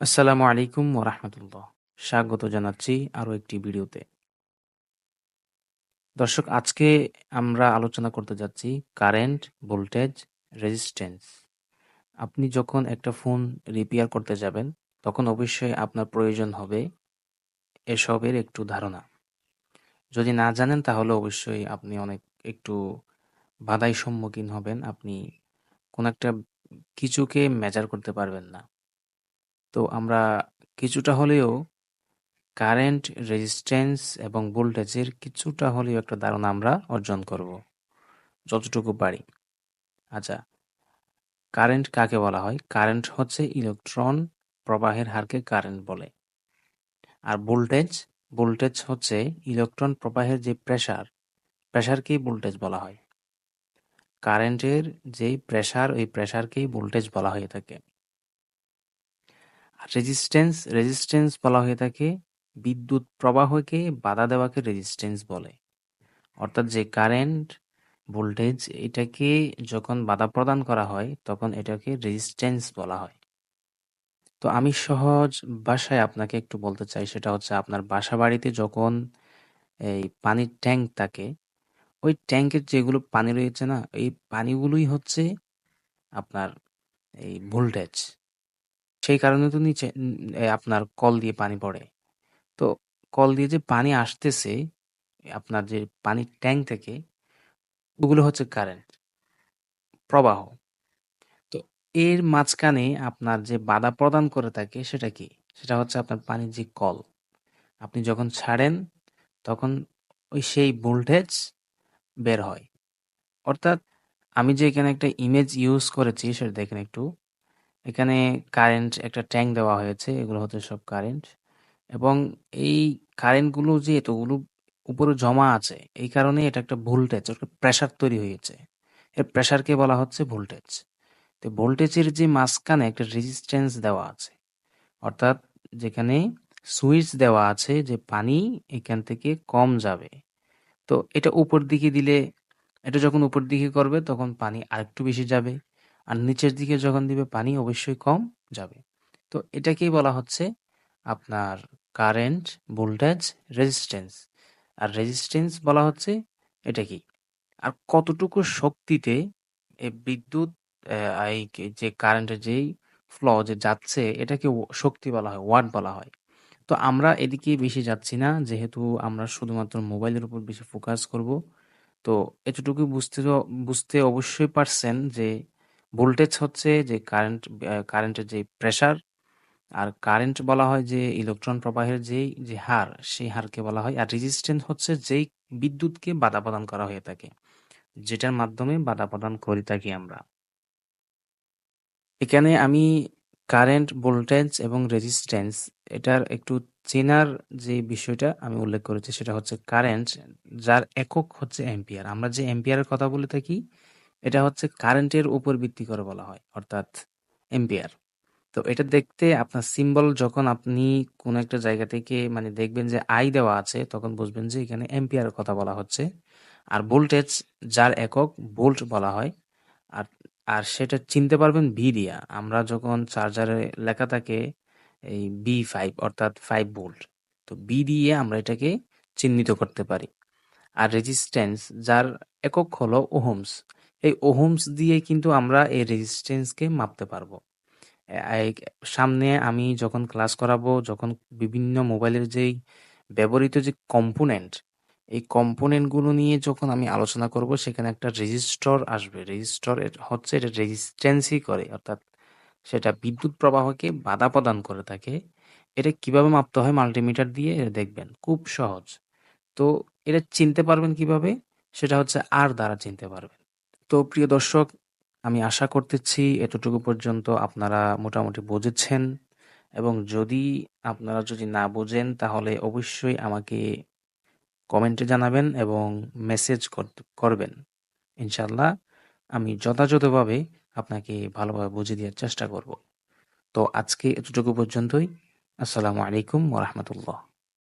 আসসালামু আলাইকুম ওরহমতুল্লাহ স্বাগত জানাচ্ছি আরও একটি ভিডিওতে। দর্শক, আজকে আমরা আলোচনা করতে যাচ্ছি কারেন্ট ভোল্টেজ রেজিস্ট্যান্স। আপনি যখন একটা ফোন রিপেয়ার করতে যাবেন, তখন অবশ্যই আপনার প্রয়োজন হবে এসবের একটু ধারণা। যদি না জানেন, তাহলে অবশ্যই আপনি অনেক একটু বাধাই সম্মুখীন হবেন। আপনি কোন একটা কিছুকে মেজার করতে পারবেন না। তো আমরা কিছুটা হলেও কারেন্ট রেজিস্ট্যান্স এবং ভোল্টেজের কিছুটা হলেও একটা ধারণা আমরা অর্জন করব, যতটুকু পারি। আচ্ছা কারেন্ট কাকে বলা হয়? কারেন্ট হচ্ছে ইলেকট্রন প্রবাহের হারকে কারেন্ট বলে। আর ভোল্টেজ? ভোল্টেজ হচ্ছে ইলেকট্রন প্রবাহের যে প্রেশার প্রেশারকেই ভোল্টেজ বলা হয়। কারেন্টের যে প্রেশার ওই প্রেশারকেই ভোল্টেজ বলা হয়ে থাকে। রেজিস্ট্যান্স রেজিস্ট্যান্স বলা হয়ে থাকে বিদ্যুৎ প্রবাহকে বাধা দেওয়াকে রেজিস্ট্যান্স বলে। অর্থাৎ যে কারেন্ট ভোল্টেজ এটাকে যখন বাধা প্রদান করা হয়, তখন এটাকে রেজিস্ট্যান্স বলা হয়। তো আমি সহজ ভাষায় আপনাকে একটু বলতে চাই, সেটা হচ্ছে আপনার বাসা বাড়িতে যখন এই পানির ট্যাঙ্ক থাকে, ওই ট্যাঙ্কের যেগুলো পানি রয়েছে না, এই পানিগুলোই হচ্ছে আপনার এই ভোল্টেজ সেই কারণে তো নিচে আপনার কল দিয়ে পানি পড়ে। তো কল দিয়ে যে পানি আসতেছে, আপনার যে পানির ট্যাঙ্ক থেকে, ওগুলো হচ্ছে কারেন্ট, প্রবাহ। তো এর মাঝখানে আপনার যে বাধা প্রদান করে থাকে সেটা কি? সেটা হচ্ছে আপনার পানির যে কল। আপনি যখন ছাড়েন, তখন ওই সেই ভোল্টেজ বের হয়। অর্থাৎ আমি যে এখানে একটা ইমেজ ইউজ করেছি, সেটা দেখেন একটু। এখানে কারেন্ট একটা ট্যাঙ্ক দেওয়া হয়েছে, এগুলো হচ্ছে সব কারেন্ট এবং এই কারেন্টগুলো যে এতগুলো উপরে জমা আছে, এই কারণে এটা একটা ভোল্টেজ একটা প্রেশার তৈরি হয়েছে। এর প্রেশারকে বলা হচ্ছে ভোল্টেজ তো ভোল্টেজের যে মাঝখানে একটা রেজিস্ট্যান্স দেওয়া আছে, অর্থাৎ যেখানে সুইচ দেওয়া আছে যে পানি এখান থেকে কম যাবে, তো এটা উপর দিকে দিলে, এটা যখন উপর দিকে করবে তখন পানি আরেকটু বেশি যাবে। আর নিচের দিকে যখন দিবে পানি, অবশ্যই কম যাবে। তো এটাকেই বলা হচ্ছে আপনার কারেন্ট ভোল্টেজ রেজিস্ট্যান্স আর রেজিস্ট্যান্স বলা হচ্ছে এটা কি? আর কতটুকু শক্তিতে বিদ্যুৎ এই যে কারেন্টের যেই ফ্লো যে যাচ্ছে, এটাকে শক্তি বলা হয় ওয়াট বলা হয়। তো আমরা এদিকে বেশি যাচ্ছি না, যেহেতু আমরা শুধুমাত্র মোবাইলের উপর বেশি ফোকাস করব। তো এতটুকু বুঝতে বুঝতে অবশ্যই পারছেন যে ভোল্টেজ হচ্ছে যে কারেন্ট কারেন্টের যে প্রেসার আর কারেন্ট বলা হয় যে ইলেকট্রন প্রবাহের যেই, যে হার, সেই হারকে বলা হয়, আর রেজিস্ট্যান্স হচ্ছে যেই বিদ্যুৎকে বাধা প্রদান করা হয়ে থাকে, যেটার মাধ্যমে বাধা প্রদান করি থাকি আমরা। এখানে আমি কারেন্ট ভোল্টেজ এবং রেজিস্ট্যান্স এটার একটু চেনার যে বিষয়টা আমি উল্লেখ করেছি, সেটা হচ্ছে কারেন্ট যার একক হচ্ছে অ্যাম্পিয়ার আমরা যে অ্যাম্পিয়ারের কথা বলে থাকি এটা হচ্ছে কারেন্টের উপর ভিত্তি করে বলা হয়, অর্থাৎ এম্পিয়ার তো এটা দেখতে আপনার সিম্বল যখন আপনি কোন একটা জায়গা থেকে মানে দেখবেন যে আই দেওয়া আছে, তখন বুঝবেন যে এখানে এম্পিয়ারের কথা বলা হচ্ছে। আর ভোল্টেজ যার একক ভোল্ট বলা হয়। আর আর সেটা চিনতে পারবেন ভি দিয়া। আমরা যখন চার্জারে লেখা থাকে এই বি ফাইভ অর্থাৎ ফাইভ ভোল্ট তো বি দিয়ে আমরা এটাকে চিহ্নিত করতে পারি। আর রেজিস্ট্যান্স যার একক হলো ওহমস এই ওহমস দিয়ে কিন্তু আমরা এই রেজিস্ট্যান্সকে মাপতে পারব। সামনে আমি যখন ক্লাস করাবো, যখন বিভিন্ন মোবাইলের যেই ব্যবহৃত যে কম্পোনেন্ট এই কম্পোনেন্টগুলো নিয়ে যখন আমি আলোচনা করব, সেখানে একটা রেজিস্টর আসবে। রেজিস্টর হচ্ছে এটা রেজিস্ট্যান্সই করে, অর্থাৎ সেটা বিদ্যুৎ প্রবাহকে বাধা প্রদান করে থাকে। এটা কীভাবে মাপতে হয় মাল্টিমিটার দিয়ে, এটা দেখবেন, খুব সহজ। তো এটা চিনতে পারবেন কীভাবে? সেটা হচ্ছে আর দ্বারা চিনতে পারবেন। তো প্রিয় দর্শক, আমি আশা করতেছি এতটুকু পর্যন্ত আপনারা মোটামুটি বুঝেছেন। এবং যদি আপনারা যদি না বোঝেন, তাহলে অবশ্যই আমাকে কমেন্টে জানাবেন এবং মেসেজ করবেন। ইনশাল্লাহ আমি যথাযথভাবে আপনাকে ভালোভাবে বুঝিয়ে দেওয়ার চেষ্টা করব। তো আজকে এতটুকু পর্যন্তই। আসসালামু আলাইকুম ওরহমতুল্লাহ